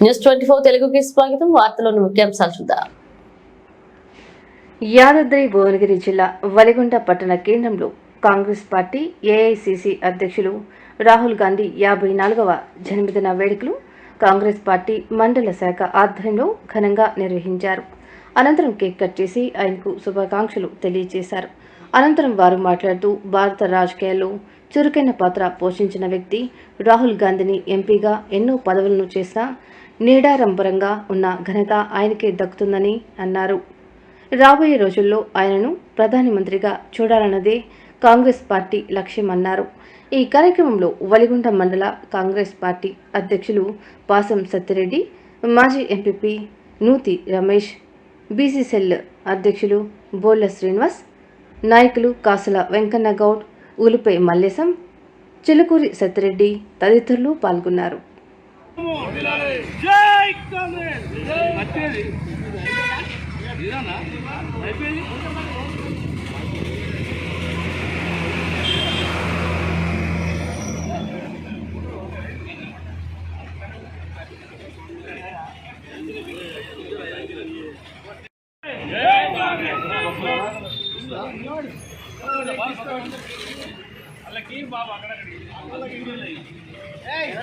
News twenty four తెలుగుకి స్వాగతం. వార్తలోని ముఖ్యాంశాలు చూద్దాం. యాదాద్రి భువనగిరి జిల్లా వలిగొండ పట్టణ కేంద్రంలో కాంగ్రెస్ పార్టీ ఏఐసిసి అధ్యక్షులు రాహుల్ గాంధీ యాభై నాలుగవ జన్మదిన వేడుకలు కాంగ్రెస్ పార్టీ మండల శాఖ ఆధ్వర్యంలో ఘనంగా నిర్వహించారు. అనంతరం కేక్ కట్ చేసి ఆయనకు శుభాకాంక్షలు తెలియజేశారు. అనంతరం వారు మాట్లాడుతూ భారత రాజకీయాల్లో చురుకైన పాత్ర పోషించిన వ్యక్తి రాహుల్ గాంధీని ఎంపీగా ఎన్నో పదవులను చేసిన నీడారంభరంగా ఉన్న ఘనత ఆయనకే దక్కుతుందని అన్నారు. రాబోయే రోజుల్లో ఆయనను ప్రధానమంత్రిగా చూడాలన్నదే కాంగ్రెస్ పార్టీ లక్ష్యమన్నారు. ఈ కార్యక్రమంలో వలిగుంట మండల కాంగ్రెస్ పార్టీ అధ్యక్షులు పాసం సత్యరెడ్డి మాజీ ఎంపీపీ నూతి రమేష్ బీసీసెల్ అధ్యక్షులు బోళ్ళ శ్రీనివాస్ నాయకులు కాసుల వెంకన్న గౌడ్ ఉలిపై మల్లేశం చిలుకూరి సత్యరెడ్డి తదితరులు పాల్గొన్నారు. జై కాంగ్రెస్! వచ్చేది ఇదేనా? అయిపోయింది? వాళ్ళకి బాబు అక్కడ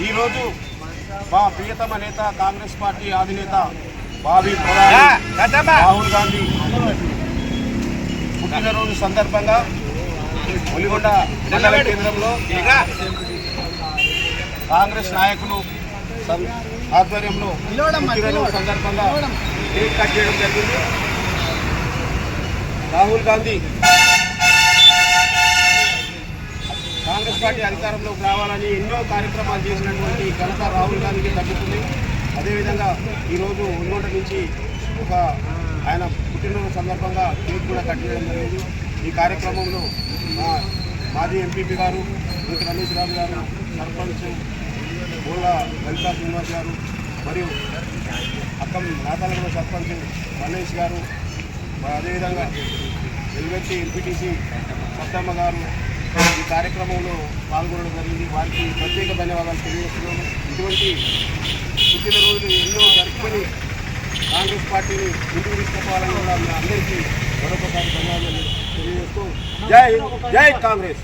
ఈరోజు మా ప్రియతమ నేత కాంగ్రెస్ పార్టీ అధినేత బాబీ రాహుల్ గాంధీ పుట్టినరోజు సందర్భంగా ఒలిగొండ మండల కేంద్రంలో కాంగ్రెస్ నాయకులు ఆధ్వర్యంలో సందర్భంగా కేక్ కట్ చేయడం జరిగింది. రాహుల్ గాంధీ. కాంగ్రెస్ పార్టీ అధికారంలోకి రావాలని ఎన్నో కార్యక్రమాలు చేసినటువంటి ఘనత రాహుల్ గాంధీకి తగ్గుతుంది. అదేవిధంగా ఈరోజు ఉల్లోట నుంచి ఒక ఆయన పుట్టినరోజు సందర్భంగా కేక్ కూడా కట్ చేయడం జరిగింది. ఈ కార్యక్రమంలో మా మాజీ ఎంపీపీ గారు రమేష్ రాజు గారు సర్పంచ్ బోళ్ళ లలితా శ్రీనివాస్ గారు మరియు అక్కం నాతాలగూడ సర్పంచ్ మల్లేష్ గారు అదేవిధంగా వెల్వెట్టి ఎంపీటీసీ సత్తమ్మ గారు ఈ కార్యక్రమంలో పాల్గొనడం జరిగింది. వారికి ప్రత్యేక ధన్యవాదాలు తెలియజేస్తున్నాము. ఇటువంటి పుట్టినరోజులు ఎన్నో జరుపుకొని కాంగ్రెస్ పార్టీని ముందుకు తీసుకుపోవాలని కూడా మీ అందరికీ మరొకసారి ధన్యవాదాలు తెలియజేస్తూ జై జై కాంగ్రెస్.